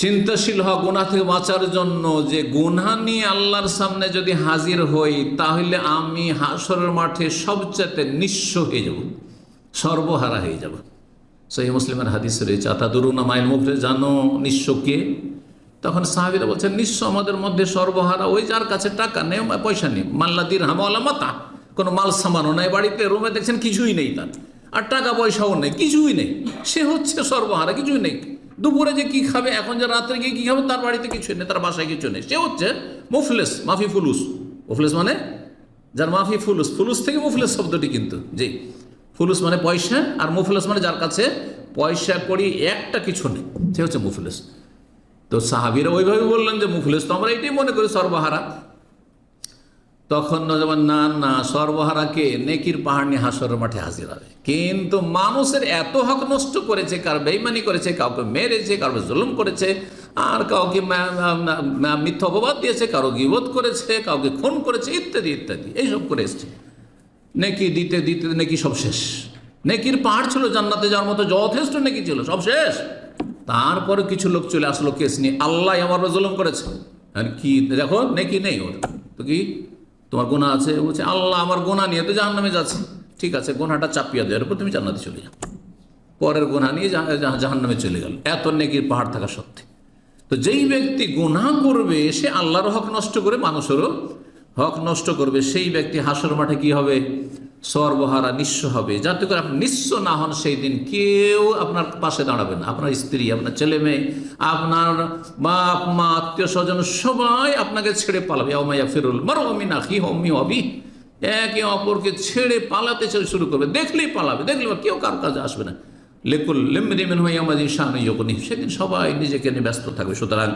চিন্তাশীল হওয়া গুণা থেকে বাঁচার জন্য যে গুণা নিয়ে আল্লাহর সামনে যদি হাজির হই, তাহলে আমি হাসরের মাঠে সবচেয়ে নিঃস্ব হয়ে যাব, সর্বহারা হয়ে যাব। সেই মুসলিমের হাদিস রয়েছে আতাদুরুনা মাইল মুখে জানো নিঃস্ব কে? তখন সাহাবিরা বলছেন, নিঃস্ব আমাদের মধ্যে সর্বহারা, ওই যার কাছে টাকা নেই, পয়সা নেই, মাল্লা দির হামাওয়ালা মাতা, কোনো মাল সামানও নেই, বাড়িতে রুমে দেখছেন কিছুই নেই তার, আর টাকা পয়সাও নেই, কিছুই নেই, সে হচ্ছে সর্বহারা, কিছুই নেই। দুপুরে যে কি খাবে, এখন যে রাত্রে গিয়ে কি খাবে, তার বাড়িতে কিছু নেই, তার বাসায় কিছু নেই। সে হচ্ছে মুফলেস, মাফি ফুলুস। মুফলেস মানে যার মাফি ফুলুস। ফুলুস থেকে মুফলেস শব্দটি কিন্তু, জি। ফুলুস মানে পয়সা, আর মুফলেস মানে যার কাছে পয়সা করি একটা কিছু নেই, সে হচ্ছে মুফলেস। তো সাহাবিরা ওইভাবে বললেন যে মুফলেস তো আমরা এটাই মনে করি সর্বহারা। তখন নজমান না না সর্বহারাকে নেকির পাহাড় নিয়ে হাসরের মাঠে হাজির হবে। কিন্তু মানুষের এত হক নষ্ট করেছে, কার বেইমানি করেছে, কাউকে মেরেছে কাউকে জুলুম করেছে, আর কাউকে মিথ্যা অপবাদ দিয়েছে কারও গিবোধ করেছে, কাউকে খুন করেছে, ইত্যাদি ইত্যাদি। এইসব করে এসছে। নেকি দিতে দিতে, নেকি সব শেষ। নেকির পাহাড় ছিল জান্নাতে যাওয়ার মতো, যথেষ্ট নেকি ছিল, সব শেষ। তারপরে কিছু লোক চলে আসলো কেস নিয়ে। আল্লাহ আমার জুলুম করেছে। আর কি? দেখো, নেকি নেই ওর তো কি? তোমার গোনা আছে? বলছে, আল্লাহ, আমার গোনা নিয়ে তো জাহান নামে যাচ্ছে। ঠিক আছে, গোনাটা চাপিয়ে দেওয়ার উপর তুমি জান্নাতে চলে যাও। পরের গোনা নিয়ে জাহান নামে চলে গেল। এত নেকির পাহাড় থাকা সত্ত্বে। তো যেই ব্যক্তি গোনা করবে, সে আল্লাহর হক নষ্ট করে মানুষেরও হক নষ্ট করবে। সেই ব্যক্তি হাসর মাঠে কি হবে? সর্বহারা নিঃস্ব হবে। যাতে করে আপনি নিঃস্ব না হন সেই দিন কেউ আপনার পাশে দাঁড়াবে না। আপনার স্ত্রী, আপনার ছেলে মেয়ে, আপনার বাপ, মা, আত্মীয় স্বজন সবাই আপনাকে ছেড়ে পালাবে। অমাইয়া ফিরুল মারো অমিনা কি হমি হবি একে অপরকে ছেড়ে পালাতে শুরু করবে। দেখলেই পালাবে। দেখলে কেউ কার কাজে আসবে না। লেকুল লেমরিমেন হয়ে আমাদের শাহানি যখনই সেদিন সবাই নিজেকে নিয়ে ব্যস্ত থাকবে। সুতরাং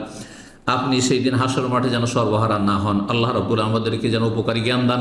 আপনি সেই দিন হাসর মাঠে যেন সর্বহারা না হন। আল্লাহ রব্বুল আমাদেরকে যেন উপকারী জ্ঞান দান